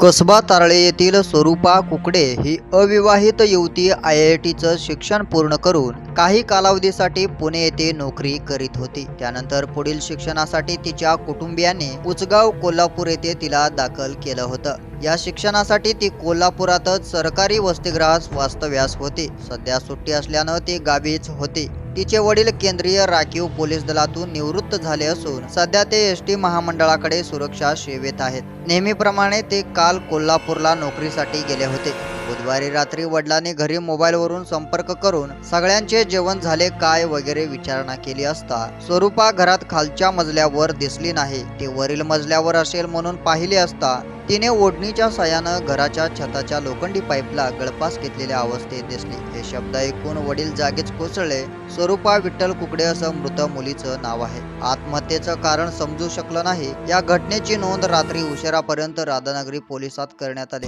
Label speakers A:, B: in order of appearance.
A: कसबा तारळे येथील स्वरूपा कुकडे ही अविवाहित युवती आय आय टीचं शिक्षण पूर्ण करून काही कालावधीसाठी पुणे येथे नोकरी करीत होती. त्यानंतर पुढील शिक्षणासाठी तिच्या कुटुंबियांनी उचगाव कोल्हापूर येथे तिला दाखल केलं होतं. या शिक्षणासाठी ती कोल्हापुरातच सरकारी वसतिगृहात वास्तव्यास होती. सध्या सुट्टी असल्यानं ती गावीच होती. तिचे वडील केंद्रीय राखीव पोलीस दलातून निवृत्त झाले असून सध्या ते एस टी महामंडळाकडे सुरक्षा सेवेत आहेत. नेहमीप्रमाणे ते काल कोल्हापूरला नोकरीसाठी गेले होते. बुधवारी रात्री वडिलांनी घरी मोबाईलवरून संपर्क करून सगळ्यांचे जेवण झाले काय वगैरे विचारणा केली असता स्वरूपा घरात खालच्या मजल्यावर दिसली नाही. ती वरील मजल्यावर असेल म्हणून पाहिले असता तिने ओढणीच्या सहाय्यानं घराच्या छताच्या लोखंडी पाईपला गळपास घेतलेल्या अवस्थेत दिसली. हे शब्द ऐकून वडील जागीच कोसळले. स्वरूपा विठ्ठल कुकडे असं मृत मुलीचं नाव आहे. आत्महत्येचं कारण समजू शकलं नाही. या घटनेची नोंद रात्री उशिरापर्यंत राधानगरी पोलिसात करण्यात आली